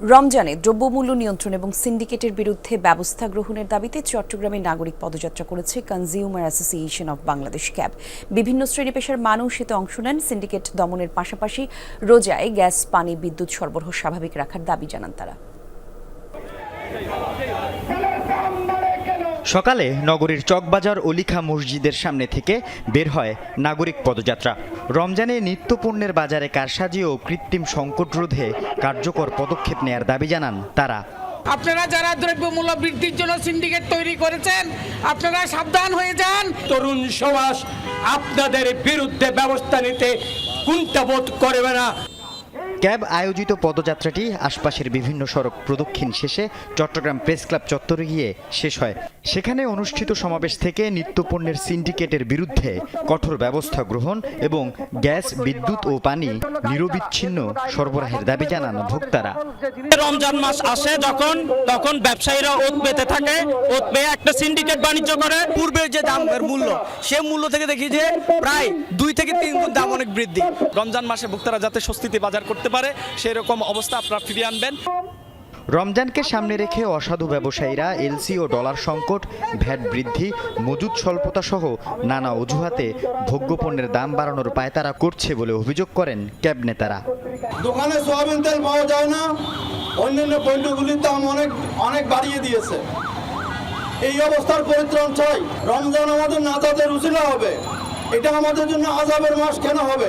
রমজানে দ্রব্যমূল্য নিয়ন্ত্রণ এবং সিন্ডিকেটের বিরুদ্ধে ব্যবস্থা গ্রহণের দাবিতে চট্টগ্রামে নাগরিক পদযাত্রা করেছে consumer association of Bangladesh CAB বিভিন্ন শ্রেণি পেশার মানুষ এতে অংশ নেন। সিন্ডিকেট দমনের পাশাপাশি রোজায় গ্যাস, পানি, বিদ্যুৎ সরবরাহ স্বাভাবিক রাখার দাবি জানান তারা। সকালে নগরীর চকবাজার অলিখা মসজিদের সামনে থেকে বের হয় নাগরিক পদযাত্রা। রমজানে নিত্যপণ্যের বাজারে কারসাজি ও কৃত্রিম সংকট রোধে কার্যকর পদক্ষেপ নেয়ার দাবি জানান তারা। আপনারা যারা দ্রব্যমূল্য বৃদ্ধির জন্য সিন্ডিকেট তৈরি করেছেন আপনারা সাবধান হয়ে যান। তরুণ সমাজ আপনাদের বিরুদ্ধে ব্যবস্থা নিতে কুণ্ঠাবোধ করবে না। ক্যাব আয়োজিত পদযাত্রাটি আশপাশের বিভিন্ন সড়ক প্রদক্ষিণ শেষে চট্টগ্রাম প্রেস ক্লাব চত্বরে গিয়ে শেষ হয়। সেখানে অনুষ্ঠিত সমাবেশ থেকে নিত্যপণ্যের সিন্ডিকেটের বিরুদ্ধে কঠোর ব্যবস্থা গ্রহণ এবং গ্যাস, বিদ্যুৎ ও পানি নিরবিচ্ছিন্ন সরবরাহের দাবি জানান ভোক্তারা। রমজান মাস আসে যখন, তখন ব্যবসায়ীরা ওত পেতে থাকে, ওত পেয়ে একটা সিন্ডিকেট বাণিজ্য করে। পূর্বের যে দামের মূল্য সে মূল্য থেকে দেখি যে প্রায় দুই থেকে তিন গুণ দাম অনেক বৃদ্ধি। রমজান মাসে ভোক্তারা যাতে স্বস্তিতে বাজার করতে পারে। সেই রকম অবস্থা আপনারা ফিরিয়ে আনবেন। রমজানকে সামনে রেখে অসাধু ব্যবসায়ীরা এলসি ও ডলার সংকট ভ্যাট বৃদ্ধি মজুদ স্বল্পতা সহ নানা অজুহাতে ভোগ্যপণ্যের দাম বাড়ানোর পায়তারা করছে বলে অভিযোগ করেন ক্যাব নেতারা। দোকানে সোয়াবিন তেল পাওয়া যায় না। অন্যান্য পণ্যগুলির দাম অনেক অনেক বাড়িয়ে দিয়েছে। এই অবস্থার পরিত্রাণ চাই। রমজান আমাদের নাতাদের উচিলা হবে। এটা আমাদের জন্য আজাবের মাস কেন হবে?